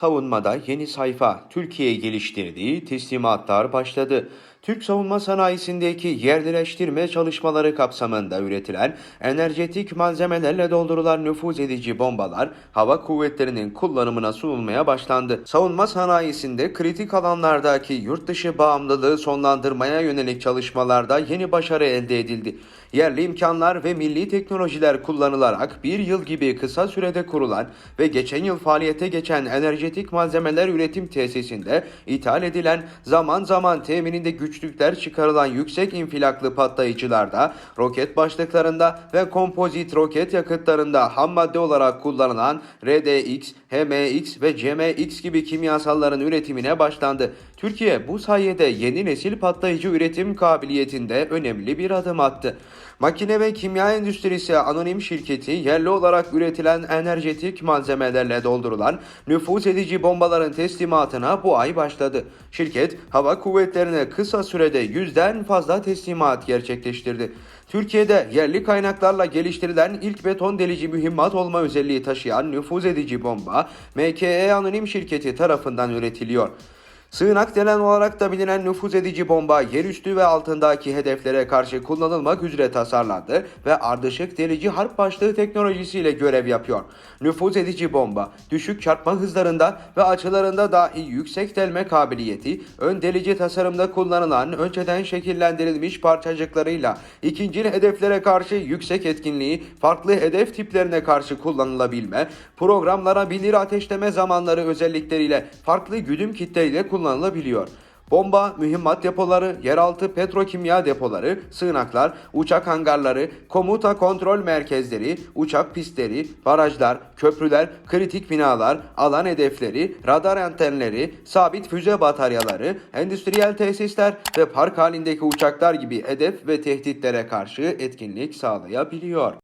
Savunmada yeni sayfa Türkiye geliştirdiği teslimatlar başladı. Türk savunma sanayisindeki yerleştirme çalışmaları kapsamında üretilen enerjetik malzemelerle doldurulan nüfuz edici bombalar hava kuvvetlerinin kullanımına sunulmaya başlandı. Savunma sanayisinde kritik alanlardaki yurt dışı bağımlılığı sonlandırmaya yönelik çalışmalarda yeni başarı elde edildi. Yerli imkanlar ve milli teknolojiler kullanılarak bir yıl gibi kısa sürede kurulan ve geçen yıl faaliyete geçen enerjetik malzemeler üretim tesisinde ithal edilen zaman zaman temininde güçlükler çıkarılan yüksek infilaklı patlayıcılarda, roket başlıklarında ve kompozit roket yakıtlarında ham madde olarak kullanılan RDX, HMX ve CMX gibi kimyasalların üretimine başlandı. Türkiye bu sayede yeni nesil patlayıcı üretim kabiliyetinde önemli bir adım attı. Makine ve Kimya Endüstrisi Anonim Şirketi yerli olarak üretilen enerjetik malzemelerle doldurulan nüfuz edici bombaların teslimatına bu ay başladı. Şirket hava kuvvetlerine kısa sürede yüzden fazla teslimat gerçekleştirdi. Türkiye'de yerli kaynaklarla geliştirilen ilk beton delici mühimmat olma özelliği taşıyan nüfuz edici bomba MKE Anonim Şirketi tarafından üretiliyor. Sığınak denen olarak da bilinen nüfuz edici bomba yerüstü ve altındaki hedeflere karşı kullanılmak üzere tasarlandı ve ardışık delici harp başlığı teknolojisiyle görev yapıyor. Nüfuz edici bomba düşük çarpma hızlarında ve açılarında dahi yüksek delme kabiliyeti, ön delici tasarımda kullanılan önceden şekillendirilmiş parçacıklarıyla ikinci hedeflere karşı yüksek etkinliği, farklı hedef tiplerine karşı kullanılabilme, programlanabilir ateşleme zamanları özellikleriyle farklı güdüm kitleriyle kullanılabiliyor. Bomba, mühimmat depoları, yeraltı petrokimya depoları, sığınaklar, uçak hangarları, komuta kontrol merkezleri, uçak pistleri, barajlar, köprüler, kritik binalar, alan hedefleri, radar antenleri, sabit füze bataryaları, endüstriyel tesisler ve park halindeki uçaklar gibi hedef ve tehditlere karşı etkinlik sağlayabiliyor.